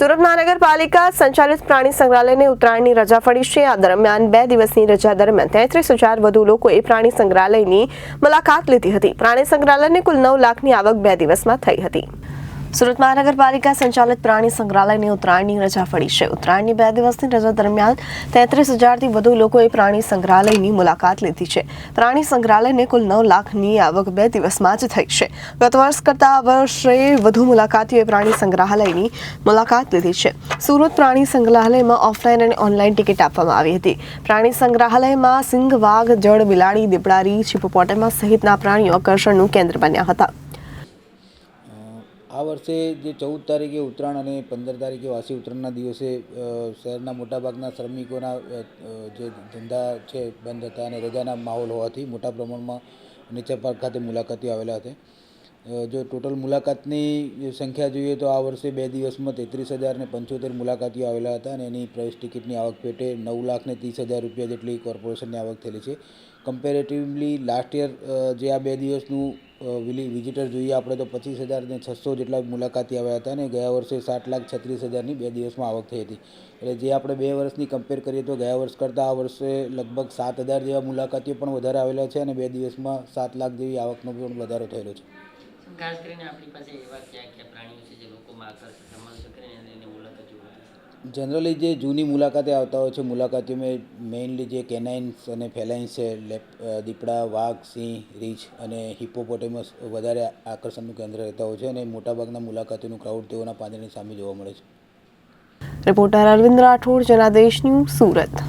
સુરત મહાનગરપાલિકા સંચાલિત પ્રાણી સંગ્રહાલયને ઉત્તરાયણની રજા પડી છે. આ દરમિયાન બે દિવસની રજા દરમિયાન તેત્રીસ હજાર વધુ લોકોએ પ્રાણી સંગ્રહાલયની મુલાકાત લીધી હતી. પ્રાણી સંગ્રહાલયને કુલ નવ લાખની આવક બે દિવસમાં થઈ હતી. સુરત મહાનગરપાલિકા સંચાલિત પ્રાણી સંગ્રહાલયને ઉત્તરાયણની રજા પડી છે. ઉત્તરાયણની બે દિવસની રજા દરમિયાન તેત્રીસ હજારથી વધુ લોકોએ પ્રાણી સંગ્રહાલયની મુલાકાત લીધી છે. પ્રાણી સંગ્રહાલયને કુલ નવ લાખની આવક બે દિવસમાં જ થઈ છે. ગત વર્ષ કરતાં આ વર્ષે વધુ મુલાકાતીઓએ પ્રાણી સંગ્રહાલયની મુલાકાત લીધી છે. સુરત પ્રાણી સંગ્રહાલયમાં ઓફલાઈન અને ઓનલાઈન ટિકિટ આપવામાં આવી હતી. પ્રાણી સંગ્રહાલયમાં સિંહ વાઘ જળ બિલાડી, દીપડારી હિપોપોટેમસ સહિતના પ્રાણીઓ આકર્ષણનું કેન્દ્ર બન્યા હતા. આ વર્ષે જે ચૌદ તારીખે ઉત્તરાયણ અને પંદર તારીખે વાસી ઉત્તરાયણના દિવસે શહેરના મોટાભાગના શ્રમિકોના જે ધંધા છે, બંધ હતા અને રજાના માહોલ હોવાથી મોટા પ્રમાણમાં નેચર પાર્ક ખાતે મુલાકાતીઓ આવેલા હતા. જો ટોટલ મુલાકાતની સંખ્યા જોઈએ તો આ વર્ષે બે દિવસમાં તેત્રીસ હજાર ને પંચોતેર મુલાકાતીઓ આવેલા હતા અને એની પ્રવેશ ટિકિટની આવક પેટે નવ લાખ ને ત્રીસ હજાર રૂપિયા જેટલી કોર્પોરેશનની આવક થયેલી છે. કમ્પેરેટિવલી લાસ્ટ યર જે આ બે દિવસનું વિઝિટર જોઈએ. આપણે તો પચીસ હજાર ને છસો જેટલા મુલાકાતી આવ્યા હતા અને ગયા વર્ષે સાત લાખ છત્રીસ હજારની બે દિવસમાં આવક થઈ હતી. એટલે જે આપણે બે વર્ષની કમ્પેર કરીએ તો ગયા વર્ષ કરતાં આ વર્ષે લગભગ સાત હજાર જેવા મુલાકાતીઓ પણ વધારે આવેલા છે અને બે દિવસમાં સાત લાખ જેવી આવકનો પણ વધારો થયેલો છે. ખાસ કરીને આપણી પાસે એવા ક્યાં ક્યાં પ્રાણીઓ છે જે લોકોમાં આકર્ષિત સમજ કરીને એની મુલાકાતીઓ વધે છે જનરલી જે જૂની મુલાકાતે આવતા હોય છે, મુલાકાતીઓમાં મેઇનલી જે કેનાઇન્સ અને ફેલાઇન્સ છે લેપ દીપડા, વાઘ, સિંહ, રીંછ અને હિપ્પોપોટેમસ વધારે આકર્ષણનું કેન્દ્ર રહેતા હોય છે અને મોટાભાગના મુલાકાતીઓનું ક્રાઉડ તેઓના પાંજરની સામે જોવા મળે છે. Reporter Arvind Rathod, Janadesh news Surat.